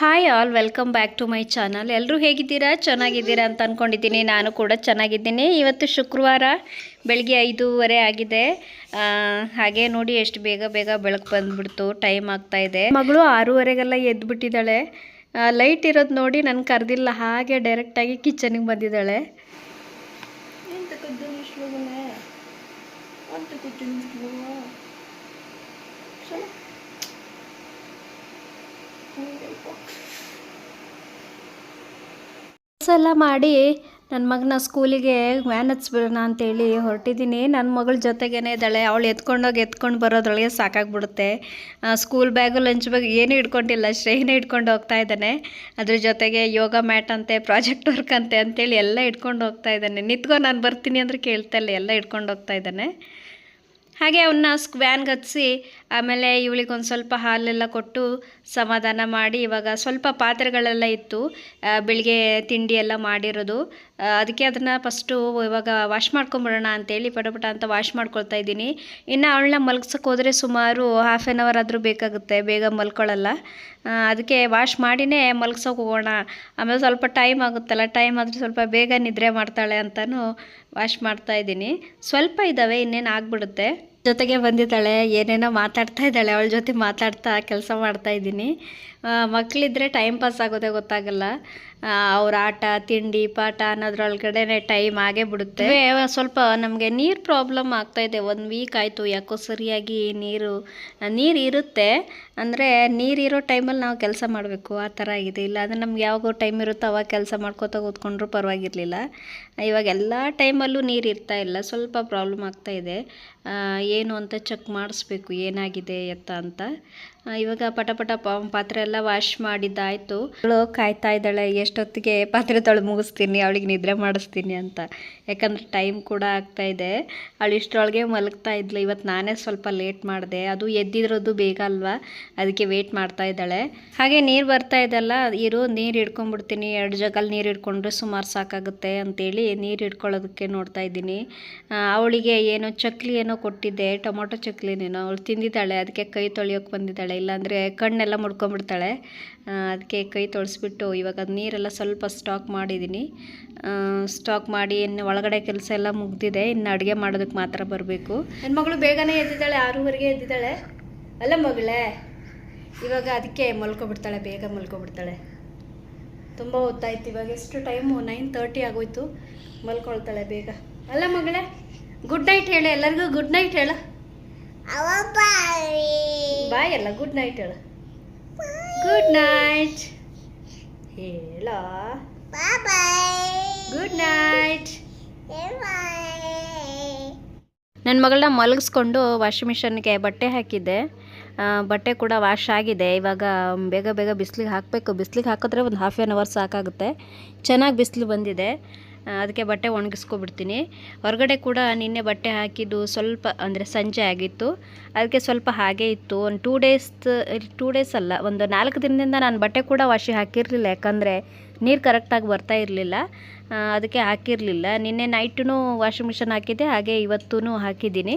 Hi all welcome back to my channel. ಎಲ್ಲರೂ ಹೇಗಿದ್ದೀರಾ? ಚೆನ್ನಾಗಿದ್ದೀರಾ ಅಂತ ಅಂದ್ಕೊಂಡಿದ್ದೀನಿ ನಾನು ಕೂಡ ಚೆನ್ನಾಗಿದ್ದೀನಿ. ಇವತ್ತು ಶುಕ್ರವಾರ ಬೆಳಗ್ಗೆ ಐದೂವರೆ ಆಗಿದೆ. ಹಾಗೆ ನೋಡಿ ಎಷ್ಟು ಬೇಗ ಬೇಗ ಬೆಳಕು ಬಂದ್ಬಿಡ್ತು. ಟೈಮ್ ಆಗ್ತಾ ಇದೆ. ಮಗಳು ಆರೂವರೆಗೆಲ್ಲ ಎದ್ದುಬಿಟ್ಟಿದ್ದಾಳೆ ಲೈಟ್ ಇರೋದು ನೋಡಿ ನಾನು ಕರೆದಿಲ್ಲ. ಹಾಗೆ ಡೈರೆಕ್ಟಾಗಿ ಕಿಚನಿಗೆ ಬಂದಿದ್ದಾಳೆ. ಎಲ್ಲ ಮಾಡಿ ನನ್ನ ಮಗನ ಸ್ಕೂಲಿಗೆ ವ್ಯಾನ್ ಹಚ್ಬಿಡೋಣ ಅಂತೇಳಿ ಹೊರಟಿದ್ದೀನಿ. ನನ್ನ ಮಗಳ ಜೊತೆಗೇನೆ ಇದ್ದಾಳೆ. ಅವಳು ಎತ್ಕೊಂಡೋಗಿ ಎತ್ಕೊಂಡು ಬರೋದ್ರೊಳಗೆ ಸಾಕಾಗ್ಬಿಡುತ್ತೆ. ಸ್ಕೂಲ್ ಬ್ಯಾಗು ಲಂಚ್ ಬ್ಯಾಗ್ ಏನೂ ಇಟ್ಕೊಂಡಿಲ್ಲ ಶ್ರೇಯನೇ ಇಟ್ಕೊಂಡು ಹೋಗ್ತಾ ಇದ್ದಾನೆ. ಅದ್ರ ಜೊತೆಗೆ ಯೋಗ ಮ್ಯಾಟ್ ಅಂತೆ ಪ್ರಾಜೆಕ್ಟ್ ವರ್ಕ್ ಅಂತೆ ಅಂತೇಳಿ ಎಲ್ಲ ಇಟ್ಕೊಂಡು ಹೋಗ್ತಾ ಇದ್ದಾನೆ. ನಿಂತ್ಕೊ, ನಾನು ಬರ್ತೀನಿ ಅಂದರೆ ಕೇಳ್ತಾ ಇಲ್ಲ. ಎಲ್ಲ ಇಟ್ಕೊಂಡು ಹೋಗ್ತಾ ಇದ್ದಾನೆ. ಹಾಗೆ ಅವನ್ನ ಸ್ಕ್ ಹತ್ತಿಸಿ ಆಮೇಲೆ ಇವಳಿಗೆ ಒಂದು ಸ್ವಲ್ಪ ಹಾಲೆಲ್ಲ ಕೊಟ್ಟು ಸಮಾಧಾನ ಮಾಡಿ ಇವಾಗ ಸ್ವಲ್ಪ ಪಾತ್ರೆಗಳೆಲ್ಲ ಇತ್ತು ಬೆಳಿಗ್ಗೆ ತಿಂಡಿ ಎಲ್ಲ ಮಾಡಿರೋದು. ಅದಕ್ಕೆ ಅದನ್ನು ಫಸ್ಟು ಇವಾಗ ವಾಶ್ ಮಾಡ್ಕೊಂಬಿಡೋಣ ಅಂತೇಳಿ ಪಟಪಟ ಪಟ ಅಂತ ವಾಶ್ ಮಾಡ್ಕೊಳ್ತಾ ಇದ್ದೀನಿ. ಇನ್ನು ಅವಳನ್ನ ಮಲಗ್ಸಕ್ಕೆ ಹೋದರೆ ಸುಮಾರು ಹಾಫ್ ಆನ್ ಅವರ್ ಆದರೂ ಬೇಕಾಗುತ್ತೆ, ಬೇಗ ಮಲ್ಕೊಳ್ಳಲ್ಲ ಅದಕ್ಕೆ ವಾಶ್ ಮಾಡಿನೇ ಮಲಗ್ಸೋಕೆ ಹೋಗೋಣ. ಆಮೇಲೆ ಸ್ವಲ್ಪ ಟೈಮ್ ಆಗುತ್ತಲ್ಲ ಟೈಮ್ ಆದರೆ ಸ್ವಲ್ಪ ಬೇಗ ನಿದ್ರೆ ಮಾಡ್ತಾಳೆ ಅಂತಲೂ ವಾಶ್ ಮಾಡ್ತಾ ಇದ್ದೀನಿ. ಸ್ವಲ್ಪ ಇದ್ದಾವೆ, ಇನ್ನೇನು ಆಗ್ಬಿಡುತ್ತೆ. ಜೊತೆಗೆ ಬಂದಿದ್ದಾಳೆ, ಏನೇನೋ ಮಾತಾಡ್ತಾ ಇದ್ದಾಳೆ, ಅವಳ ಜೊತೆ ಮಾತಾಡ್ತಾ, ಕೆಲಸ ಮಾಡ್ತಾ ಇದ್ದೀನಿ. ಮಕ್ಕಳಿದ್ರೆ ಟೈಮ್ ಪಾಸ್ ಆಗೋದೇ ಗೊತ್ತಾಗಲ್ಲ. ಅವ್ರ ಆಟ, ತಿಂಡಿ, ಪಾಠ ಅನ್ನೋದ್ರೊಳಗಡೆ ಟೈಮ್ ಆಗೇ ಬಿಡುತ್ತೆ. ಸ್ವಲ್ಪ ನಮಗೆ ನೀರು ಪ್ರಾಬ್ಲಮ್ ಆಗ್ತಾ ಇದೆ. ಒಂದು ವೀಕ್ ಆಯಿತು, ಯಾಕೋ ಸರಿಯಾಗಿ ನೀರು ನೀರು ಇರುತ್ತೆ. ಅಂದರೆ ನೀರಿರೋ ಟೈಮಲ್ಲಿ ನಾವು ಕೆಲಸ ಮಾಡಬೇಕು. ಆ ಥರ ಆಗಿದೆ ಇಲ್ಲ, ಅಂದರೆ ನಮ್ಗೆ ಯಾವಾಗ ಟೈಮ್ ಇರುತ್ತೋ ಅವಾಗ ಕೆಲಸ ಮಾಡ್ಕೋತಾ ಕೂತ್ಕೊಂಡ್ರು ಪರವಾಗಿರಲಿಲ್ಲ. ಇವಾಗ ಎಲ್ಲ ಟೈಮಲ್ಲೂ ನೀರು ಇರ್ತಾ ಇಲ್ಲ. ಸ್ವಲ್ಪ ಪ್ರಾಬ್ಲಮ್ ಆಗ್ತಾ ಇದೆ. ಏನು ಅಂತ ಚೆಕ್ ಮಾಡಿಸ್ಬೇಕು. ಏನಾಗಿದೆ ಎತ್ತ ಅಂತ. ಇವಾಗ ಪಟ ಪಟ ಪಾತ್ರೆ ಎಲ್ಲ ವಾಶ್ ಮಾಡಿದ್ದಾಯ್ತು. ಅವಳು ಕಾಯ್ತಾ ಇದ್ದಾಳೆ, ಎಷ್ಟೊತ್ತಿಗೆ ಪಾತ್ರೆ ತೊಳೆ ಮುಗಿಸ್ತೀನಿ, ಅವಳಿಗೆ ನಿದ್ರೆ ಮಾಡಿಸ್ತೀನಿ ಅಂತ. ಯಾಕಂದ್ರೆ ಟೈಮ್ ಕೂಡ ಆಗ್ತಾ ಇದೆ. ಅವಳು ಇಷ್ಟರೊಳಗೆ ಮಲಗ್ತಾ ಇದ್ಲು. ಇವತ್ತು ನಾನೇ ಸ್ವಲ್ಪ ಲೇಟ್ ಮಾಡಿದೆ. ಅದು ಎದ್ದಿರೋದು ಬೇಗ ಅಲ್ವಾ? ಅದಕ್ಕೆ ವೇಟ್ ಮಾಡ್ತಾ ಇದ್ದಾಳೆ. ಹಾಗೆ ನೀರು ಬರ್ತಾ ಇದೆಲ್ಲ ಇರು, ನೀರು ಹಿಡ್ಕೊಂಡ್ಬಿಡ್ತೀನಿ. ಎರಡು ಜಗಲ್ಲಿ ನೀರು ಹಿಡ್ಕೊಂಡ್ರೆ ಸುಮಾರು ಸಾಕಾಗುತ್ತೆ ಅಂತೇಳಿ ನೀರು ಹಿಡ್ಕೊಳ್ಳೋದಕ್ಕೆ ನೋಡ್ತಾ ಇದ್ದೀನಿ. ಅವಳಿಗೆ ಏನೋ ಚಕ್ಲಿ ಏನೋ ಕೊಟ್ಟಿದ್ದೆ, ಟೊಮೊಟೊ ಚಕ್ಲಿನೇನೋ. ಅವಳು ತಿಂದಿದ್ದಾಳೆ, ಅದಕ್ಕೆ ಕೈ ತೊಳೆಯೋಕೆ ಬಂದಿದ್ದಾಳೆ. ಇಲ್ಲಾಂದರೆ ಕಣ್ಣೆಲ್ಲ ಮುಡ್ಕೊಂಡ್ಬಿಡ್ತಾಳೆ ಅದಕ್ಕೆ ಕೈ ತೊಳೆಸ್ಬಿಟ್ಟು ಇವಾಗ ನೀರೆಲ್ಲ ಸ್ವಲ್ಪ ಸ್ಟಾಕ್ ಮಾಡಿದ್ದೀನಿ ಸ್ಟಾಕ್ ಮಾಡಿ ಇನ್ನು ಒಳಗಡೆ ಕೆಲಸ ಎಲ್ಲ ಮುಗ್ದಿದೆ, ಇನ್ನು ಅಡುಗೆ ಮಾಡೋದಕ್ಕೆ ಮಾತ್ರ ಬರಬೇಕು. ನನ್ನ ಮಗಳು ಬೇಗನೆ ಎದ್ದಿದ್ದಾಳೆ, ಆರೂವರೆಗೆ ಎದ್ದಿದ್ದಾಳೆ. ಅಲ್ಲ ಮಗಳೇ, ಇವಾಗ ಅದಕ್ಕೆ ಮಲ್ಕೊಬಿಡ್ತಾಳೆ, ಬೇಗ ಮಲ್ಕೊಬಿಡ್ತಾಳೆ. ತುಂಬ ಹೊತ್ತಾಯ್ತು, ಇವಾಗ ಎಷ್ಟು ಟೈಮು ನೈನ್ ತರ್ಟಿ ಆಗೋಯ್ತು. ಮಲ್ಕೊಳ್ತಾಳೆ ಬೇಗ. ಅಲ್ಲ ಮಗಳೇ ಗುಡ್ ನೈಟ್ ಹೇಳು, ಎಲ್ಲರಿಗೂ ಗುಡ್ ನೈಟ್ ಹೇಳು. ಬಾಯ್. ಅಲ್ಲ ಗುಡ್ ನೈಟ್ ಹೇಳ. ಗುಡ್ ನೈಟ್ ಹೇಳ. ಗುಡ್ ನೈಟ್ ನನ್ನ ಮಗಳನ್ನ ಮಲಗಿಸ್ಕೊಂಡು ವಾಷಿಂಗ್ ಮಿಷನ್ಗೆ ಬಟ್ಟೆ ಹಾಕಿದ್ದೆ. ಬಟ್ಟೆ ಕೂಡ ವಾಶ್ ಆಗಿದೆ. ಇವಾಗ ಬೇಗ ಬೇಗ ಬಿಸಿಲಿಗೆ ಹಾಕಬೇಕು. ಬಿಸಿಲಿಗೆ ಹಾಕಿದ್ರೆ ಒಂದು ಹಾಫ್ ಆನ್ ಅವರ್ ಸಾಕಾಗುತ್ತೆ. ಚೆನ್ನಾಗಿ ಬಿಸಿಲು ಬಂದಿದೆ. ಅದಕ್ಕೆ ಬಟ್ಟೆ ಒಣಗಿಸ್ಕೊಬಿಡ್ತೀನಿ. ಹೊರಗಡೆ ಕೂಡ ನಿನ್ನೆ ಬಟ್ಟೆ ಹಾಕಿದ್ದು ಸ್ವಲ್ಪ ಅಂದರೆ ಸಂಜೆ ಆಗಿತ್ತು. ಅದಕ್ಕೆ ಸ್ವಲ್ಪ ಹಾಗೆ ಇತ್ತು. ಒಂದು ಟೂ ಡೇಸ್ ಟೂ ಡೇಸ್ ಅಲ್ಲ, ಒಂದು ನಾಲ್ಕು ದಿನದಿಂದ ನಾನು ಬಟ್ಟೆ ಕೂಡ ವಾಶಿ ಹಾಕಿರಲಿಲ್ಲ. ಯಾಕಂದರೆ ನೀರು ಕರೆಕ್ಟಾಗಿ ಬರ್ತಾ ಇರಲಿಲ್ಲ. ಅದಕ್ಕೆ ಹಾಕಿರಲಿಲ್ಲ. ನಿನ್ನೆ ನೈಟೂ ವಾಷಿಂಗ್ ಮಿಷನ್ ಹಾಕಿದ್ದೆ, ಹಾಗೆ ಇವತ್ತೂ ಹಾಕಿದ್ದೀನಿ.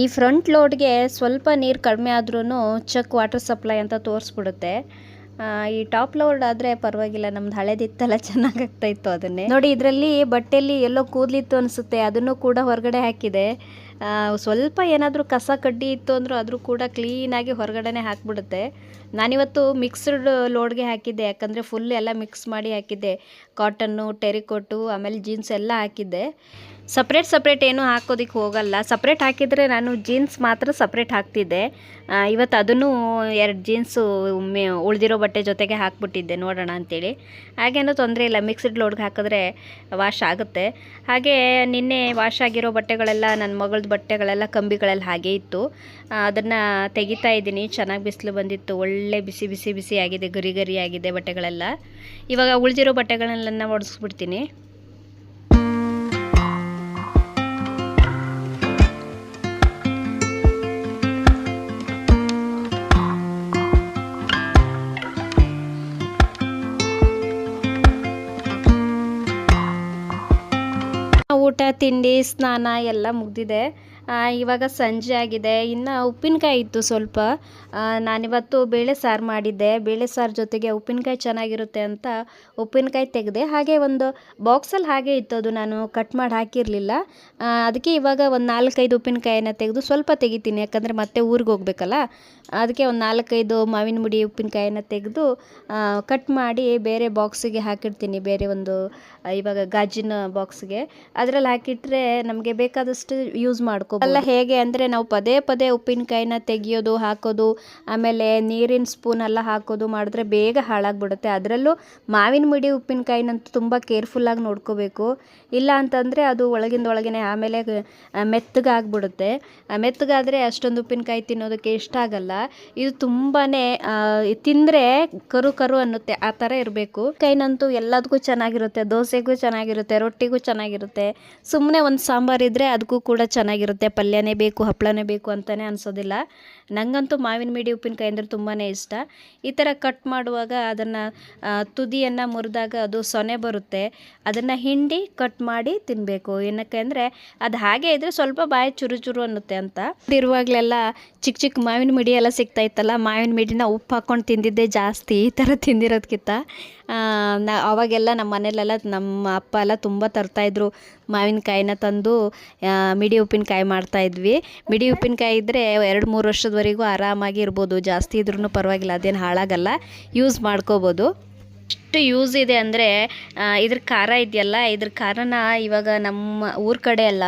ಈ ಫ್ರಂಟ್ ಲೋಡ್ಗೆ ಸ್ವಲ್ಪ ನೀರು ಕಡಿಮೆ ಆದ್ರೂ ಚೆಕ್ ವಾಟರ್ ಸಪ್ಲೈ ಅಂತ ತೋರಿಸ್ಬಿಡುತ್ತೆ. ಈ ಟಾಪ್ ಲೋಡ್ ಆದರೆ ಪರವಾಗಿಲ್ಲ, ನಮ್ದು ಹಳೇದಿತ್ತಲ್ಲ ಚೆನ್ನಾಗಾಗ್ತಾ ಇತ್ತು ಅದನ್ನೇ. ನೋಡಿ, ಇದರಲ್ಲಿ ಬಟ್ಟೆಯಲ್ಲಿ ಎಲ್ಲೋ ಕೂದಲಿತ್ತು ಅನಿಸುತ್ತೆ, ಅದನ್ನು ಕೂಡ ಹೊರಗಡೆ ಹಾಕಿದೆ. ಸ್ವಲ್ಪ ಏನಾದರೂ ಕಸ ಕಡ್ಡಿ ಇತ್ತು ಅಂದರೂ ಅದರೂ ಕೂಡ ಕ್ಲೀನಾಗಿ ಹೊರಗಡೆನೆ ಹಾಕ್ಬಿಡುತ್ತೆ. ನಾನಿವತ್ತು ಮಿಕ್ಸ್ಡ್ ಲೋಡ್ಗೆ ಹಾಕಿದ್ದೆ, ಯಾಕಂದರೆ ಫುಲ್ ಎಲ್ಲ ಮಿಕ್ಸ್ ಮಾಡಿ ಹಾಕಿದ್ದೆ. ಕಾಟನ್ನು ಟೆರಿಕೋಟು ಆಮೇಲೆ ಜೀನ್ಸ್ ಎಲ್ಲ ಹಾಕಿದ್ದೆ. ಸಪ್ರೇಟ್ ಸಪ್ರೇಟ್ ಏನೂ ಹಾಕೋದಕ್ಕೆ ಹೋಗಲ್ಲ. ಸಪ್ರೇಟ್ ಹಾಕಿದರೆ ನಾನು ಜೀನ್ಸ್ ಮಾತ್ರ ಸಪ್ರೇಟ್ ಹಾಕ್ತಿದ್ದೆ. ಇವತ್ತು ಅದನ್ನು ಎರಡು ಜೀನ್ಸು ಉಳಿದಿರೋ ಬಟ್ಟೆ ಜೊತೆಗೆ ಹಾಕ್ಬಿಟ್ಟಿದ್ದೆ, ನೋಡೋಣ ಅಂತೇಳಿ. ಹಾಗೇನೂ ತೊಂದರೆ ಇಲ್ಲ. ಮಿಕ್ಸ್ಡ್ ಲೋಡ್ಗೆ ಹಾಕಿದ್ರೆ ವಾಶ್ ಆಗುತ್ತೆ. ಹಾಗೆ ನಿನ್ನೆ ವಾಶ್ ಆಗಿರೋ ಬಟ್ಟೆಗಳೆಲ್ಲ ನನ್ನ ಮಗಳದ್ದು ಬಟ್ಟೆಗಳೆಲ್ಲ ಕಂಬಿಗಳೆಲ್ಲ ಹಾಗೆ ಇತ್ತು. ಅದನ್ನು ತೆಗಿತಾ ಇದ್ದೀನಿ. ಚೆನ್ನಾಗಿ ಬಿಸಿಲು ಬಂದಿತ್ತು. ಒಳ್ಳೆ ಬಿಸಿ ಬಿಸಿ ಬಿಸಿ ಆಗಿದೆ ಗರಿ ಗರಿ ಆಗಿದೆ ಬಟ್ಟೆಗಳೆಲ್ಲ. ಇವಾಗ ಉಳಿದಿರೋ ಬಟ್ಟೆಗಳನ್ನೆಲ್ಲ ಒಡಿಸ್ಬಿಡ್ತೀನಿ. ತಿಂಡಿ ಸ್ನಾನ ಎಲ್ಲ ಮುಗ್ದಿದೆ. ಇವಾಗ ಸಂಜೆ ಆಗಿದೆ. ಇನ್ನು ಉಪ್ಪಿನಕಾಯಿ ಇತ್ತು ಸ್ವಲ್ಪ. ನಾನಿವತ್ತು ಬೇಳೆ ಸಾರು ಮಾಡಿದ್ದೆ. ಬೇಳೆ ಸಾರು ಜೊತೆಗೆ ಉಪ್ಪಿನಕಾಯಿ ಚೆನ್ನಾಗಿರುತ್ತೆ ಅಂತ ಉಪ್ಪಿನಕಾಯಿ ತೆಗೆದೆ, ಹಾಗೆ ಒಂದು ಬಾಕ್ಸಲ್ಲಿ ಹಾಗೆ ಇತ್ತು ಅದು ನಾನು ಕಟ್ ಮಾಡಿ ಹಾಕಿರಲಿಲ್ಲ. ಅದಕ್ಕೆ ಇವಾಗ ಒಂದು ನಾಲ್ಕೈದು ಉಪ್ಪಿನಕಾಯಿನ ತೆಗೆದು ಸ್ವಲ್ಪ ತೆಗಿತೀನಿ, ಯಾಕಂದರೆ ಮತ್ತೆ ಊರಿಗೆ ಹೋಗ್ಬೇಕಲ್ಲ. ಅದಕ್ಕೆ ಒಂದು ನಾಲ್ಕೈದು ಮಾವಿನ ಮುಡಿ ಉಪ್ಪಿನಕಾಯಿನ ತೆಗೆದು ಕಟ್ ಮಾಡಿ ಬೇರೆ ಬಾಕ್ಸಿಗೆ ಹಾಕಿಡ್ತೀನಿ ಬೇರೆ ಒಂದು ಇವಾಗ ಗಾಜಿನ ಬಾಕ್ಸ್ಗೆ. ಅದರಲ್ಲಿ ಹಾಕಿಟ್ರೆ ನಮಗೆ ಬೇಕಾದಷ್ಟು ಯೂಸ್ ಮಾಡ್ಕೋ ಅಲ್ಲ ಹೇಗೆ ಅಂದರೆ ನಾವು ಪದೇ ಪದೇ ಉಪ್ಪಿನಕಾಯಿನ ತೆಗಿಯೋದು, ಹಾಕೋದು, ಆಮೇಲೆ ನೀರಿನ ಸ್ಪೂನ್ ಎಲ್ಲ ಹಾಕೋದು ಮಾಡಿದ್ರೆ ಬೇಗ ಹಾಳಾಗ್ಬಿಡುತ್ತೆ. ಅದರಲ್ಲೂ ಮಾವಿನ ಮುಡಿ ಉಪ್ಪಿನಕಾಯಿನಂತೂ ತುಂಬ ಕೇರ್ಫುಲ್ಲಾಗಿ ನೋಡ್ಕೋಬೇಕು. ಇಲ್ಲ ಅಂತಂದರೆ ಅದು ಒಳಗಿಂದ ಒಳಗೇನೆ ಆಮೇಲೆ ಮೆತ್ತಗಾಗ್ಬಿಡುತ್ತೆ. ಮೆತ್ತಗಾದರೆ ಅಷ್ಟೊಂದು ಉಪ್ಪಿನಕಾಯಿ ತಿನ್ನೋದಕ್ಕೆ ಇಷ್ಟ ಆಗಲ್ಲ. ಇದು ತುಂಬಾ ತಿಂದರೆ ಕರು ಕರು ಅನ್ನುತ್ತೆ. ಆ ಥರ ಇರಬೇಕು. ಕೈನಂತೂ ಎಲ್ಲದಕ್ಕೂ ಚೆನ್ನಾಗಿರುತ್ತೆ. ದೋಸೆಗೂ ಚೆನ್ನಾಗಿರುತ್ತೆ, ರೊಟ್ಟಿಗೂ ಚೆನ್ನಾಗಿರುತ್ತೆ. ಸುಮ್ಮನೆ ಒಂದು ಸಾಂಬಾರು ಇದ್ರೆ ಅದಕ್ಕೂ ಕೂಡ ಚೆನ್ನಾಗಿರುತ್ತೆ. ಪಲ್ಯನೇ ಬೇಕು ಹಪ್ಪಳನೇ ಬೇಕು ಅಂತಲೇ ಅನಿಸೋದಿಲ್ಲ. ನನಗಂತೂ ಮಾವಿನ ಮಿಡಿ ಉಪ್ಪಿನಕಾಯಿ ಅಂದರೆ ತುಂಬಾ ಇಷ್ಟ. ಈ ಥರ ಕಟ್ ಮಾಡುವಾಗ ಅದನ್ನು ತುದಿಯನ್ನು ಮುರಿದಾಗ ಅದು ಸೊನೆ ಬರುತ್ತೆ. ಅದನ್ನು ಹಿಂಡಿ ಕಟ್ ಮಾಡಿ ತಿನ್ನಬೇಕು ಏನಕ್ಕೆ ಅಂದರೆ ಅದು ಹಾಗೆ ಇದ್ದರೆ ಸ್ವಲ್ಪ ಬಾಯಿ ಚುರು ಚುರು ಅನ್ನುತ್ತೆ ಅಂತ. ಇರುವಾಗಲೆಲ್ಲ ಚಿಕ್ಕ ಚಿಕ್ಕ ಮಾವಿನ ಮಿಡಿ ಎಲ್ಲ ಸಿಗ್ತಾ ಇತ್ತಲ್ಲ, ಮಾವಿನ ಮಿಡಿನ ಉಪ್ಪು ಹಾಕ್ಕೊಂಡು ತಿಂದಿದ್ದೆ ಜಾಸ್ತಿ ಈ ಥರ ತಿಂದಿರೋದಕ್ಕಿಂತ ನಾ, ಅವಾಗೆಲ್ಲ ನಮ್ಮ ಮನೇಲೆಲ್ಲ ನಮ್ಮ ಅಪ್ಪ ಎಲ್ಲ ತುಂಬ ತರ್ತಾಯಿದ್ರು ಮಾವಿನಕಾಯಿನ ತಂದು ಮಿಡಿ ಉಪ್ಪಿನಕಾಯಿ ಮಾಡ್ತಾಯಿದ್ವಿ ಮಿಡಿ ಉಪ್ಪಿನಕಾಯಿ ಇದ್ದರೆ ಎರಡು ಮೂರು ವರ್ಷದವರೆಗೂ ಆರಾಮಾಗಿ ಇರ್ಬೋದು. ಜಾಸ್ತಿ ಇದ್ರೂ ಪರವಾಗಿಲ್ಲ ಅದೇನು ಹಾಳಾಗಲ್ಲ. ಯೂಸ್ ಮಾಡ್ಕೋಬೋದು. ಎಷ್ಟು ಯೂಸ್ ಇದೆ ಅಂದರೆ ಇದ್ರ ಖಾರ ಇದೆಯಲ್ಲ, ಇದ್ರ ಖಾರನ ಇವಾಗ ನಮ್ಮ ಊರ ಕಡೆ ಎಲ್ಲ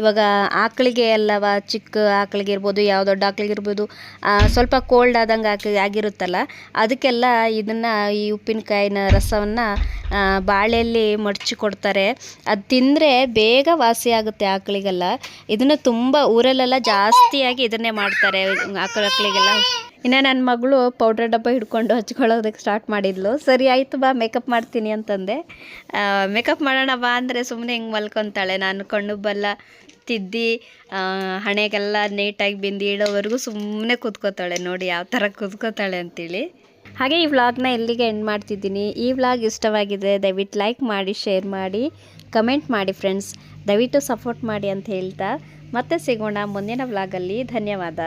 ಇವಾಗ ಆಕಳಿಗೆ ಎಲ್ಲವ ಚಿಕ್ಕ ಆಕಳಿಗೆ ಇರ್ಬೋದು ಯಾವ ದೊಡ್ಡ ಆಕಳಿಗೆ ಇರ್ಬೋದು ಸ್ವಲ್ಪ ಕೋಲ್ಡ್ ಆದಂಗೆ ಆಕ, ಆಗಿರುತ್ತಲ್ಲ, ಅದಕ್ಕೆಲ್ಲ ಇದನ್ನು ಈ ಉಪ್ಪಿನಕಾಯಿನ ರಸವನ್ನು ಬಾಳೆಯಲ್ಲಿ ಮಡಚಿ ಕೊಡ್ತಾರೆ. ಅದು ತಿಂದರೆ ಬೇಗ ವಾಸಿ ಆಗುತ್ತೆ ಆಕಳಿಗೆಲ್ಲ. ಇದನ್ನು ತುಂಬ ಊರಲ್ಲೆಲ್ಲ ಜಾಸ್ತಿಯಾಗಿ ಇದನ್ನೇ ಮಾಡ್ತಾರೆ, ಆಕಳ, ಆಕಳಿಗೆಲ್ಲ. ಇನ್ನು ನನ್ನ ಮಗಳು ಪೌಡ್ರ್ ಡಬ್ಬ ಹಿಡ್ಕೊಂಡು ಹಚ್ಕೊಳ್ಳೋದಕ್ಕೆ ಸ್ಟಾರ್ಟ್ ಮಾಡಿದ್ಲು. ಸರಿ, ಆಯಿತು ಬಾ ಮೇಕಪ್ ಮಾಡ್ತೀನಿ ಅಂತಂದೆ. ಮೇಕಪ್ ಮಾಡೋಣ ಬಾ ಅಂದರೆ ಸುಮ್ಮನೆ ಹಿಂಗೆ ಮಲ್ಕೊತಾಳೆ. ನಾನು ಕಣ್ಣು ಬಲ್ಲ, ತಿದ್ದಿ ಹಣೆಗೆಲ್ಲ ನೀಟಾಗಿ ಬಿಂದಿ ಇಡೋವರೆಗೂ ಸುಮ್ಮನೆ ಕೂತ್ಕೋತಾಳೆ. ನೋಡಿ ಯಾವ ಥರ ಕೂತ್ಕೋತಾಳೆ ಅಂತೇಳಿ. ಹಾಗೆ ಈ ವ್ಲಾಗ್ನ ಎಲ್ಲಿಗೆ ಎಂಡ್ ಮಾಡ್ತಿದ್ದೀನಿ. ಈ ವ್ಲಾಗ್ ಇಷ್ಟವಾಗಿದೆ, ದಯವಿಟ್ಟು ಲೈಕ್ ಮಾಡಿ ಶೇರ್ ಮಾಡಿ ಕಮೆಂಟ್ ಮಾಡಿ ಫ್ರೆಂಡ್ಸ್ ದಯವಿಟ್ಟು ಸಪೋರ್ಟ್ ಮಾಡಿ ಅಂತ ಹೇಳ್ತಾ. ಮತ್ತೆ ಸಿಗೋಣ ಮುಂದಿನ ವ್ಲಾಗಲ್ಲಿ ಧನ್ಯವಾದ.